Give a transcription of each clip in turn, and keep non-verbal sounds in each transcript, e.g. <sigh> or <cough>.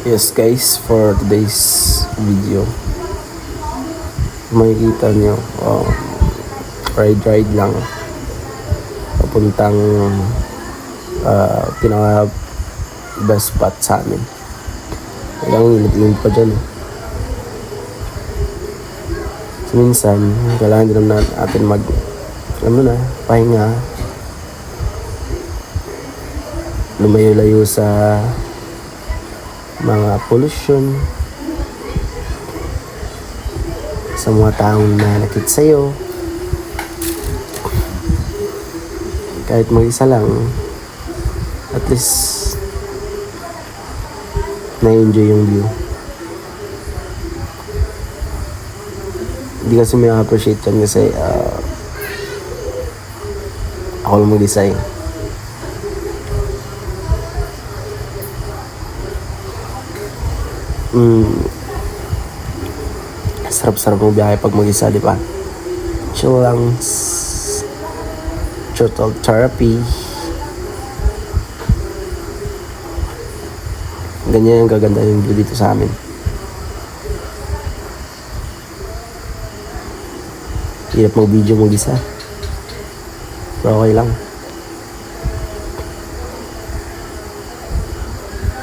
Yes guys, for today's video, makikita nyo, um, ride ride lang, papuntang uh, pinaka best spot sa amin. Kailangan init-init pa dyan eh. So, minsan, kailangan din naman natin mag, alam mo na, pahinga, lumayo-layo sa mga pollution sa mga taong nanakit sa'yo. Kahit mag-isa lang at least na-enjoy yung view. Hindi kasi may appreciate yan kasi ah, ako lang mag-design Mm. Sarap-sarap mo biyahe pag mag-isa, di ba? Chill lang. Turtle therapy. Ganyan yung gaganda yung view dito sa amin. Hirap mag-video mag-isa. Pero okay lang.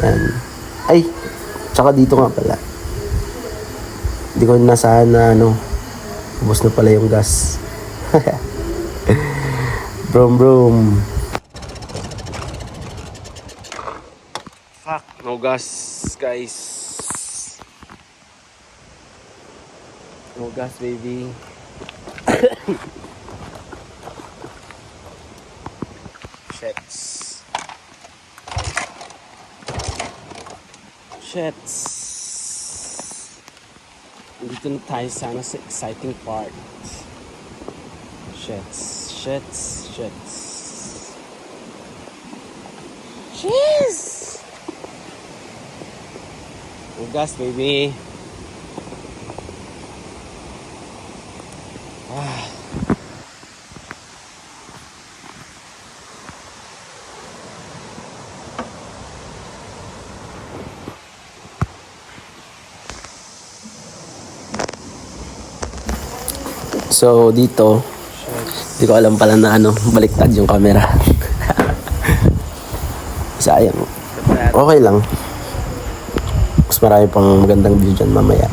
Yan. Ay! Tsaka dito nga pala. Hindi ko nasahan na ano, ubos na pala yung gas. <laughs> brom brom. Fuck, no gas guys. No gas baby. <coughs> Shits. Shits. Dito na tayo sana sa exciting part. Shits. Shits. Shits. Cheers! Ugas, baby. So, dito, hindi ko alam pala na ano, baliktad yung camera. <laughs> Sayang. Okay lang. Mas marami pang magandang view dyan mamaya.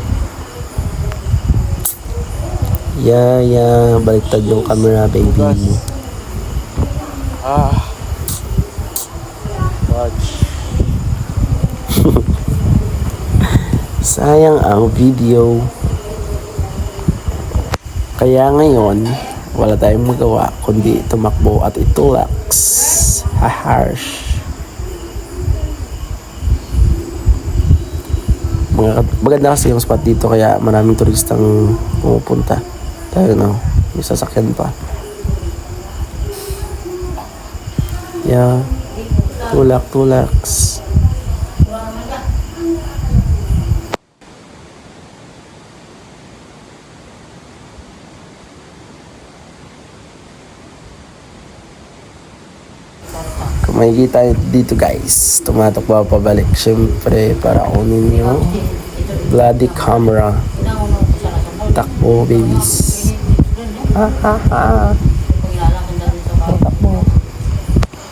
Yeah, yeah. Baliktad yung camera, baby. Ah. Watch. <laughs> Sayang ang video. Kaya ngayon, wala tayong magawa kundi tumakbo at itulax. Ha-harsh. Maganda kasi yung spot dito kaya maraming turistang pumupunta. Tayo no, may sasakyan pa. Yeah. Tulak, tulax. Makikita dito guys, tumatok pa pabalik. Siyempre, para kunin yung bloody camera. Takbo, babies. Ha, ha, ha. Takbo.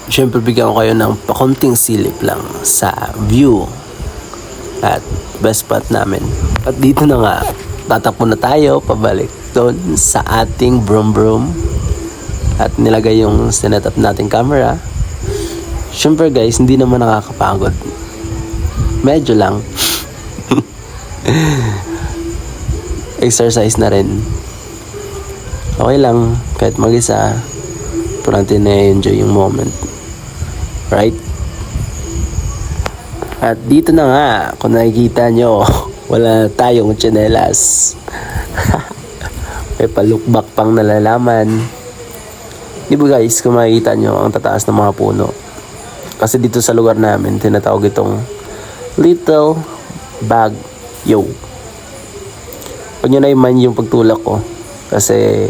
Siyempre, bigyan ko kayo ng pakunting silip lang sa view at best spot namin. At dito na nga, tatakbo na tayo pabalik doon sa ating brum brum at nilagay yung sinet up nating camera. Siyempre guys, hindi naman nakakapagod. Medyo lang. <laughs> Exercise na rin. Okay lang, kahit mag-isa, importante na enjoy yung moment. Right? At dito na nga, kung nakikita nyo, <laughs> wala tayong tsinelas. <laughs> May palukbak pang nalalaman. Di ba guys, kung makikita nyo ang tataas ng mga puno. Kasi dito sa lugar namin, tinatawag itong Little Bag Yo. Huwag nyo na i-mind yung pagtulak ko. Kasi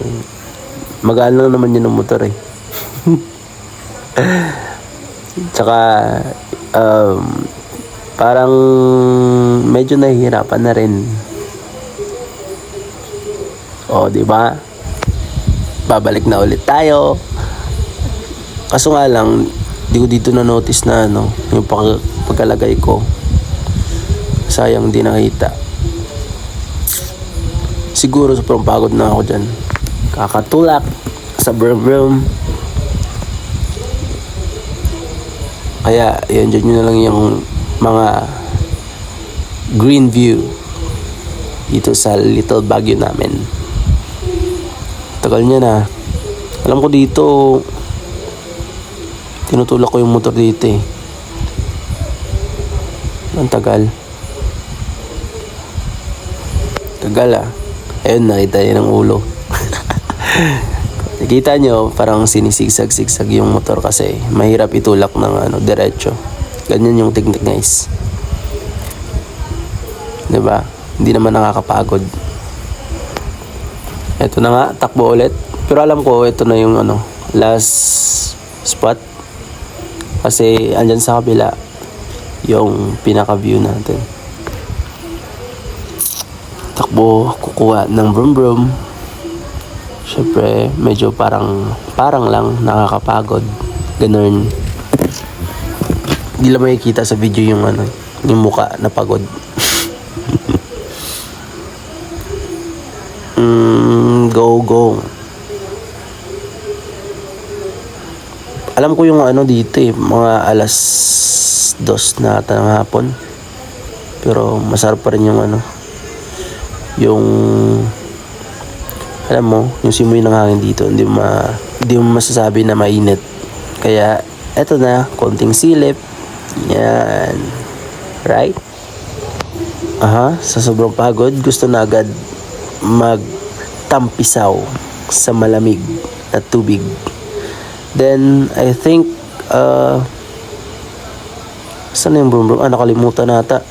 magaan lang naman yun ng motor eh. <laughs> Tsaka um, parang medyo nahihirapan na rin. O, di ba? Babalik na ulit tayo. Kaso nga lang, di ko dito na notice na ano, yung pag pagkalagay ko. Sayang di nakita. Siguro sobrang pagod na ako dyan. Kakatulak sa broom room. Kaya, yan dyan nyo na lang yung mga green view dito sa little Baguio namin. Tagal niya na. Alam ko dito, tinutulak ko yung motor dito eh. Ang tagal. Tagal ah. Ayun, nakita niya ng ulo. <laughs> Nakita nyo, parang sinisigsag-sigsag yung motor kasi mahirap itulak ng ano, diretso. Ganyan yung technique guys. ba? Hindi naman nakakapagod. Ito na nga, takbo ulit. Pero alam ko, ito na yung ano, last spot. Kasi andyan sa kabila yung pinaka-view natin. Takbo, kukuha ng brum brum. Siyempre, medyo parang, parang lang nakakapagod. Ganun. Hindi lang makikita sa video yung ano, yung muka na pagod. <laughs> mm, go, go. Alam ko yung ano dito eh, mga alas dos na ata hapon. Pero masarap pa rin yung ano, yung alam mo, yung simoy ng hangin dito, hindi mo, ma, hindi mo masasabi na mainit. Kaya, eto na, konting silip. Yan. Right? Aha, sa sobrang pagod, gusto na agad magtampisaw sa malamig na tubig. Then, I think, uh, saan na yung brum brum? Ah, nakalimutan nata.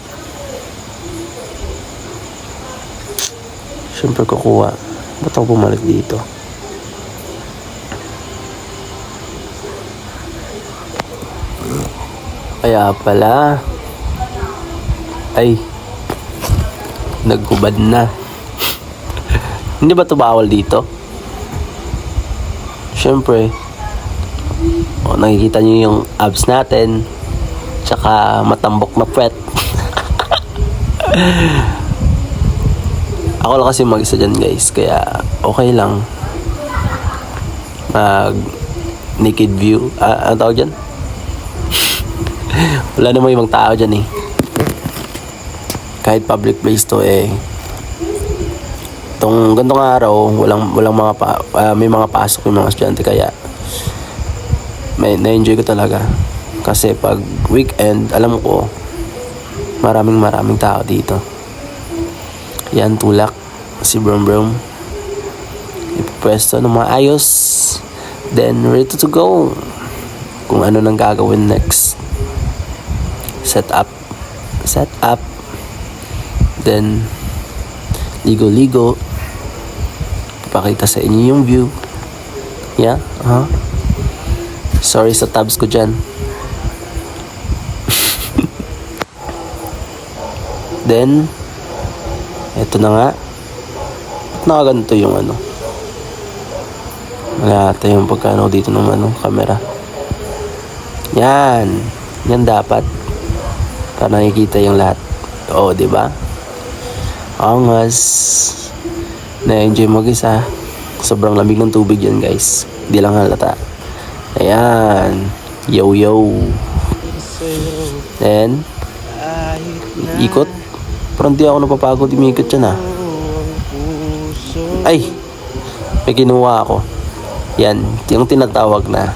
Siyempre kukuha. Ba't ako bumalik dito? Kaya pala. Ay. Nagkubad na. <laughs> Hindi ba ito bawal dito? Siyempre. O, nakikita niyo yung abs natin. Tsaka matambok na puwet. <laughs> Ako lang kasi mag-isa dyan guys, kaya okay lang. Mag naked view. Ah, ano tawag dyan? <laughs> Wala namang ibang tao dyan eh. Kahit public place to eh. Itong gantong araw, walang, walang mga pa, ah, may mga pasok yung mga estudyante kaya may na-enjoy ko talaga. Kasi pag weekend, alam ko, maraming maraming tao dito. Yan, tulak. Si Brom Brom. Ipupwesto ng mga ayos. Then, ready to go. Kung ano nang gagawin next. Set up. Set up. Then, ligo-ligo. Papakita sa inyo yung view. Yeah, uh Sorry sa tabs ko dyan. Then, ito na nga. Ba't nakaganto yung ano? Wala ata yung pagkano dito ng ano, camera. Yan. Yan dapat. Para nakikita yung lahat. Oo, di ba? Angas. Na-enjoy mag-isa. Sobrang lamig ng tubig yan, guys. Di lang halata. Ayan. Yo, yo. Then, ikot. Parang di ako napapagod umikot yan ah. Ay! May kinuha ako. Yan, yung tinatawag na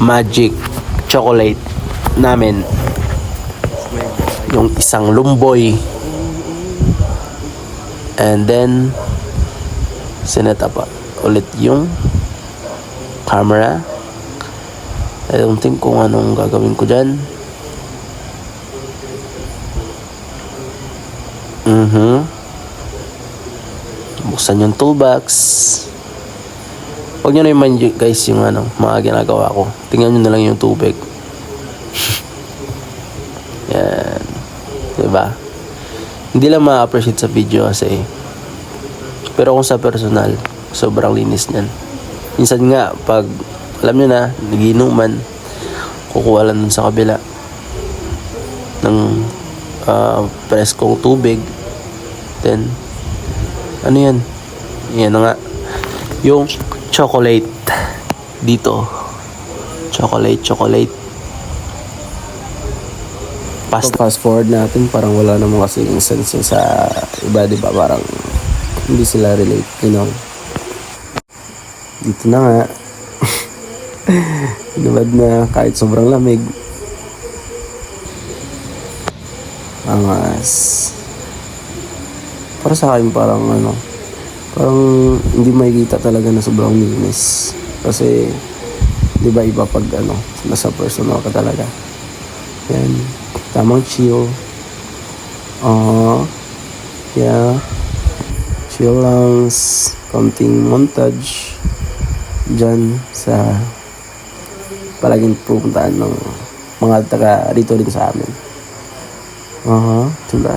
magic chocolate namin. Yung isang lumboy. And then, sinet up ulit yung camera. I don't think kung anong gagawin ko dyan. Mhm. Buksan yung toolbox. Huwag nyo na i-mind guys yung ano, mga ginagawa ko. Tingnan nyo na lang yung tubig. <laughs> Yan. ba? Hindi lang ma-appreciate sa video kasi. Pero kung sa personal, sobrang linis niyan. Minsan nga, pag alam nyo na, nagiinuman, kukuha lang dun sa kabila ng ah, preskong tubig. Then, ano yan? Yan na nga. Yung chocolate dito. Chocolate, chocolate. Fast, fast forward natin, parang wala namang kasi yung sense sa iba, di ba? Parang hindi sila relate, you know? Dito na nga. Inubad na kahit sobrang lamig. Angas. Para sa akin parang ano, parang hindi makikita talaga na sobrang linis. Kasi, di ba iba pag ano, nasa personal ka talaga. Yan. Tamang chill. Ah, yeah. Chill lang. Konting montage. Diyan sa palaging pupuntahan ng mga taga rito rin sa amin. Aha, diba?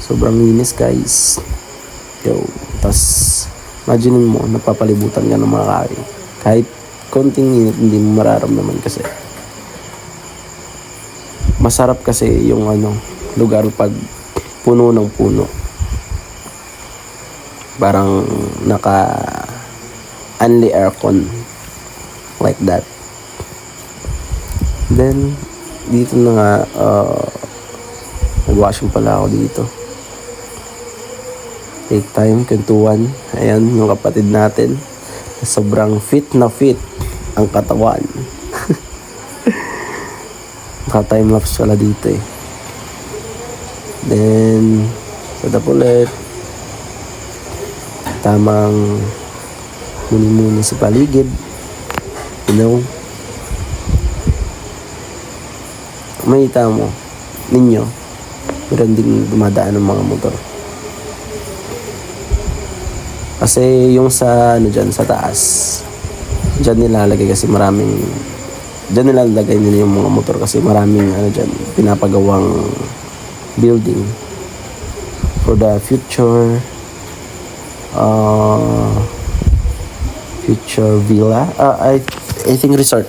Sobrang linis guys. Yo, tas imagine mo, napapalibutan ka ng mga kari. Kahit konting init, hindi mo mararamdaman kasi. Masarap kasi yung ano, lugar pag puno ng puno. Parang naka only aircon like that. Then, dito na nga, uh, nag-washing pala ako dito. Take time, kwentuhan. Ayan, yung kapatid natin. Sobrang fit na fit ang katawan. <laughs> Naka-timelapse pala dito eh. Then, up ulit. Tamang muni-muni sa paligid. You know? Makita mo, ninyo, meron ding dumadaan ng mga motor. Kasi yung sa, ano dyan, sa taas, dyan nilalagay kasi maraming, dyan nilalagay nila yung mga motor kasi maraming, ano dyan, pinapagawang building for the future, uh, future villa, uh, I, I think resort,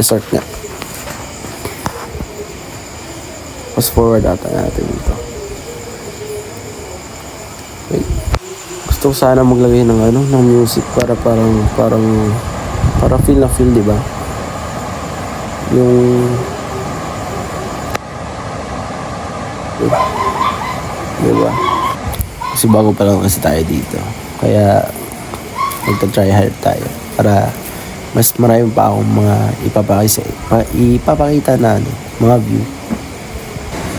resort nga. Fast forward ata natin dito. Wait. Gusto ko sana maglagay ng ano, ng music para parang parang para feel na feel, 'di ba? Yung. 'Di ba? Kasi bago pa lang kasi tayo dito. Kaya magta-try hard tayo para mas marami pa akong mga ipapakita, ipapakita na ano, mga view.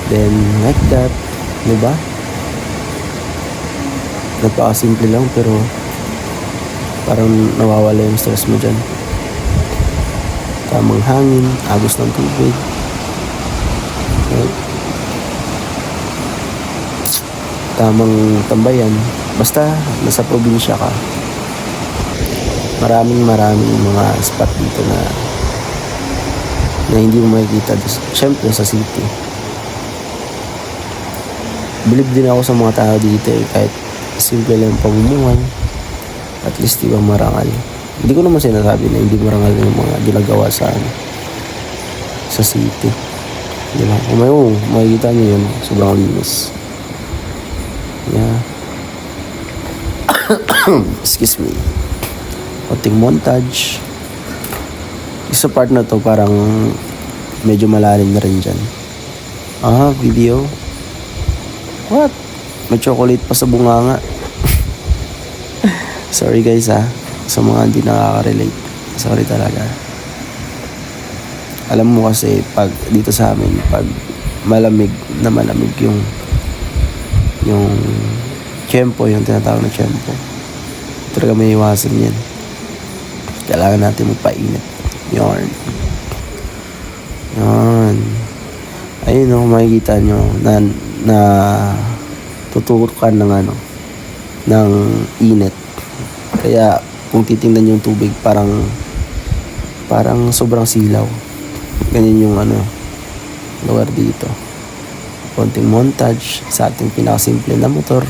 Then, like that. Di ba? Napakasimple lang pero parang nawawala yung stress mo dyan. Tamang hangin, agos ng tubig. Right? Tamang tambayan. Basta nasa probinsya ka. Maraming maraming mga spot dito na na hindi mo makikita. Siyempre sa city believe din ako sa mga tao dito eh, kahit simple lang pamumuhay at least di ba marangal. Hindi ko naman sinasabi na hindi marangal yung mga ginagawa sa ano, sa city. Di ba? Kung may oh, makikita nyo yun sobrang linis. Yeah. <coughs> Excuse me. Konting montage. Sa part na to parang medyo malalim na rin dyan. Ah video What? May chocolate pa sa bunganga. <laughs> Sorry guys ha. Sa mga hindi nakaka-relate. Sorry talaga. Alam mo kasi pag dito sa amin, pag malamig na malamig yung yung tiyempo, yung tinatawag na tiyempo. Talaga may iwasan yan. Kailangan natin magpainit. Yarn. Yarn. Ayun o, makikita nyo na, na tuturukan ng ano, ng init. Kaya kung titingnan yung tubig, parang parang sobrang silaw. Ganyan yung ano, lugar dito. konting montage sa ating pinakasimple na motor.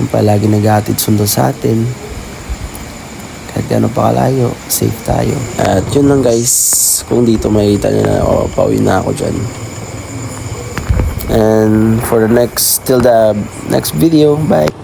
Yung palagi naghahatid sundo sa atin. Kahit gano'n pa kalayo, safe tayo. At yun lang guys, kung dito makikita nyo na ako, pauwi na ako dyan. And for the next, till the next video, bye!